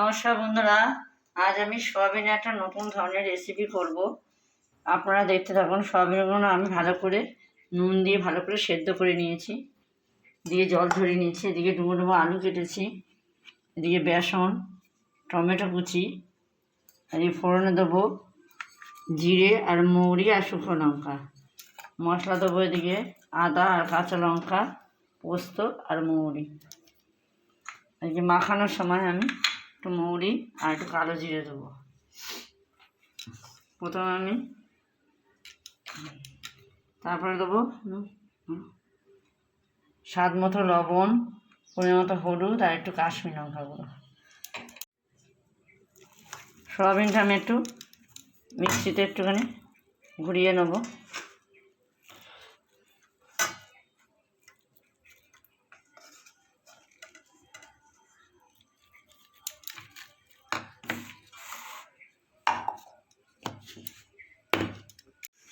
নমস্কার বন্ধুরা, আজ আমি সয়াবিনের একটা নতুন ধরনের রেসিপি করব। আপনারা দেখতে থাকুন, সয়াবিনগুলো আমি ভালো করে নুন দিয়ে ভালো করে সেদ্ধ করে নিয়েছি। দিয়ে জল ধরে নিয়েছি, এদিকে ডুবো ডুবো আলু কেটেছি, এদিকে বেসন, টমেটো কুচি, এদিকে ফোড়নে দেবো জিরে আর মৌরি আর শুকনো লঙ্কা। মশলা দেবো এদিকে আদা আর কাঁচা লঙ্কা, পোস্ত আর মৌরি। এই যে মাখানোর সময় আমি একটু মৌরি আর একটু কালো জিরে দেবো। প্রথমে আমি তারপরে দেবো স্বাদ মতো লবণ, পরিমাণ মতো হলুদ আর একটু কাশ্মীর লঙ্কা গুঁড়ো। সয়াবিনটা আমি একটু মিক্সিতে একটুখানি ঘুরিয়ে নেব।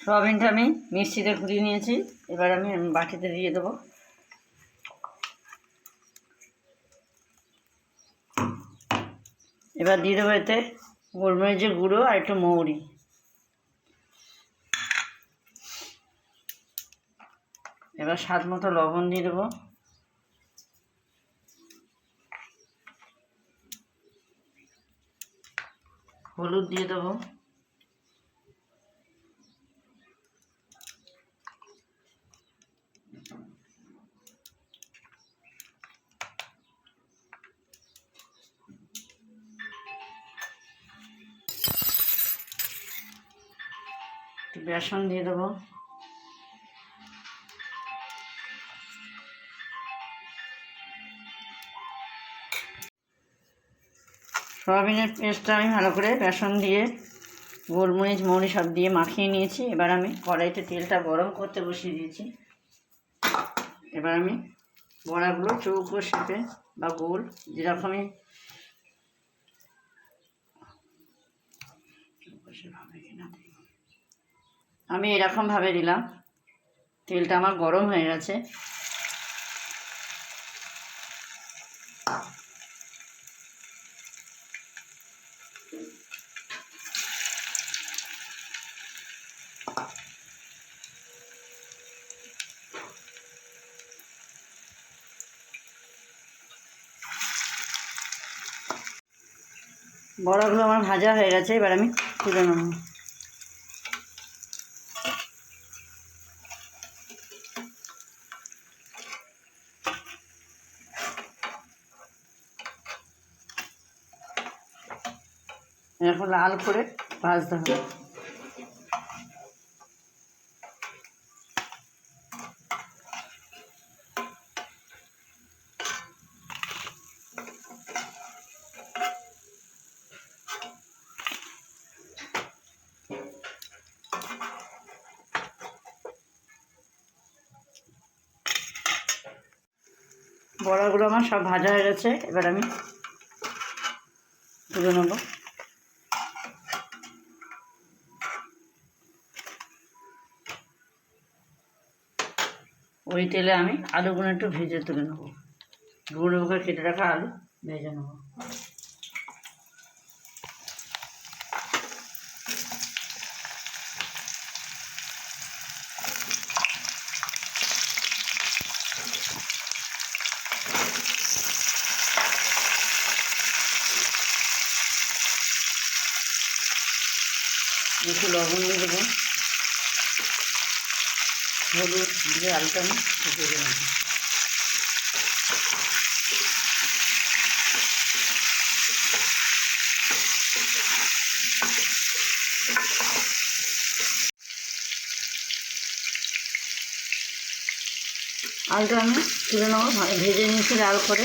সয়াবিনটা আমি মিক্সিতে ঘুরিয়ে নিয়েছি। এবার আমি বাটিতে দিয়ে দেবো। এবার দিয়ে দেবো এতে গোলমরিচের গুঁড়ো আর একটু মৌরি। এবার স্বাদ মতো লবণ দিয়ে দেবো। হলুদ দিয়ে দেবো। বেসন দিয়ে দেবো। সয়াবিনের পেস্টটা আমি ভালো করে বেসন দিয়ে, গোলমরিচ, মৌরি সব দিয়ে মাখিয়ে নিয়েছি। এবার আমি কড়াইতে তেলটা গরম করতে বসিয়ে দিয়েছি। এবার আমি বড়াগুলো চৌকো শেপে বা গোল, যেরকমই চৌকো শেপ হবে কিনা দেখি। আমি এরকমভাবে দিলাম তেলটা আমার গরম হয়ে গেছে। বড়াগুলো আমার ভাজা হয়ে গেছে, এবার আমি তুলে নেব। এরকম লাল করে ভাজতে হবে। বড়াগুলো আমার সব ভাজা হয়ে গেছে, এবার আমি তুলে নেব। ওই তেলে আমি আলুগুলো একটু ভেজে তুলে নেব। গুঁড়ো করে কেটে রাখা আলু, ভেজে নেব। একটু লবণ দিয়ে দেবো। হলুদ দিয়ে আলুটা আমি ভেজে নেব আলুটা আমি তুলে নেব ভেজে নিয়েছি লাল করে।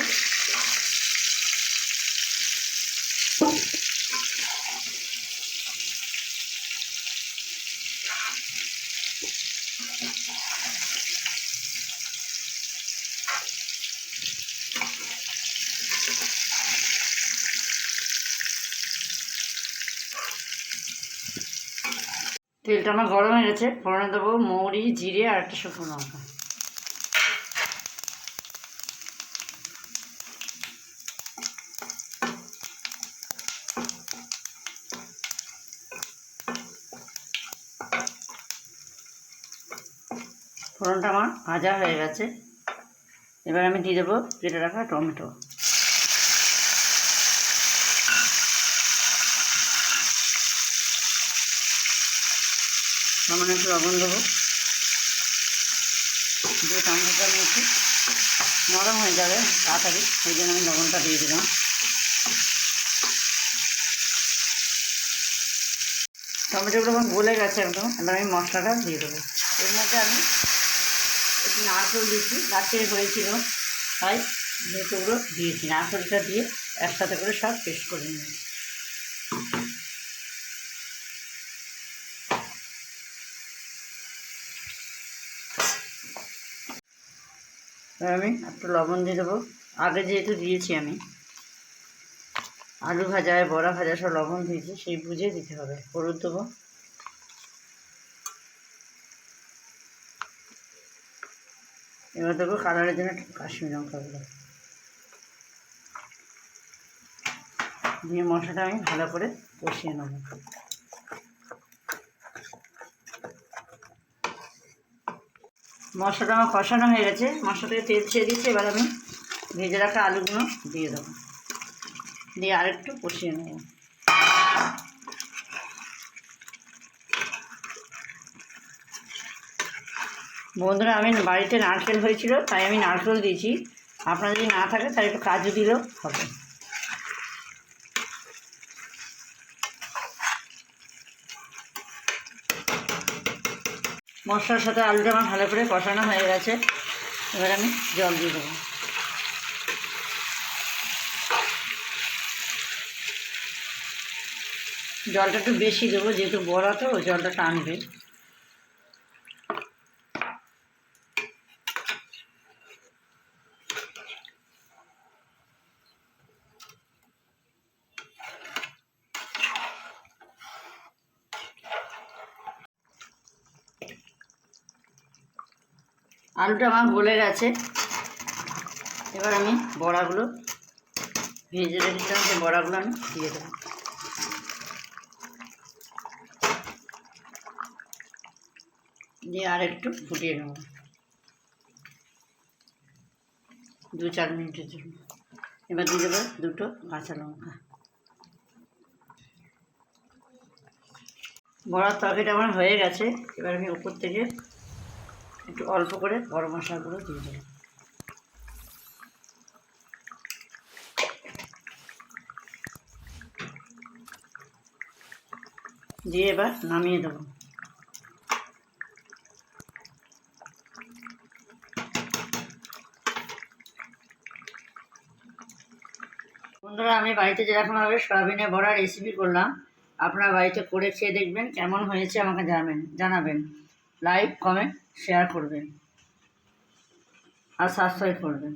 তেলটা আমার গরম হয়ে গেছে। ফোড়ন দেবো মৌরি, জিরে আর একটা শুকনো লঙ্কা। ফোড়নটা আমার ভাজা হয়ে গেছে। এবার আমি দিয়ে দেবো কেটে রাখা টমেটো। সামান্য একটু লবণ দেবো। দিয়ে টমেটোটা আমি একটু নরম হয়ে যাবে তাড়াতাড়ি, সেই জন্য আমি লবণটা দিয়ে দিলাম। টমেটোগুলো আমার গলে গেছে একদম, এবার আমি মশলাটা দিয়ে দেবো। এর মধ্যে আমি একটু নারকেল দিয়েছি গাছের হয়েছিল, তাই যেহেতুগুলো দিয়েছি। নারকেলটা দিয়ে একসাথে করে সব পেস্ট করে নিই আমি একটু লবণ দিয়ে দেবো। আগে যেহেতু দিয়েছি আমি, আলু ভাজায় বড়া ভাজা সব লবণ দিয়েছি, সেই বুঝে দিতে হবে। হলুদ দেবো। এবার দেবো কালারের জন্য কাশ্মীর লঙ্কাগুলো দিয়ে মশলাটা আমি ভালো করে কষিয়ে নেব। মশলাটা আমার কষানো হয়ে গেছে। মশলা থেকে তেল ছেড়ে দিচ্ছি এবার আমি ভেজে রাখা আলুগুলো দিয়ে দেবো। দিয়ে আরেকটু কষিয়ে নেব। বন্ধুরা, আমি বাড়িতে নারকেল হয়েছিল, তাই আমি নারকেল দিয়েছি। আপনার যদি না থাকে, তাহলে একটু কাজু দিলেও হবে। মশলার সাথে আলুটা আমার ভালো করে কষানো হয়ে গেছে। এবার আমি জল দিয়ে দেবো। জলটা একটু বেশি দেবো, যেহেতু বড়া তো জলটা টানবে। আলুটা আমার গলে গেছে। এবার আমি বড়াগুলো ভেজে রেখেছিলাম সেই বড়াগুলো আমি দিয়ে দেবো। দিয়ে আর একটু ফুটিয়ে নেব। দু চার মিনিটের জন্য। এবার দিয়ে দেবো দুটো কাঁচা লঙ্কা। বড়ার তরকারিটা আমার হয়ে গেছে। এবার আমি উপর থেকে একটু অল্প করে গরম মশলাগুলো দিয়ে দেবো। দিয়ে এবার নামিয়ে দেবো। বন্ধুরা, আমি বাড়িতে যেরকমভাবে সয়াবিনের বড়া রেসিপি করলাম, আপনারা বাড়িতে করে খেয়ে দেখবেন কেমন হয়েছে আমাকে জানাবেন জানাবেন। লাইক কমেন্ট শেয়ার করবেন। আর সাবস্ক্রাইব করবেন।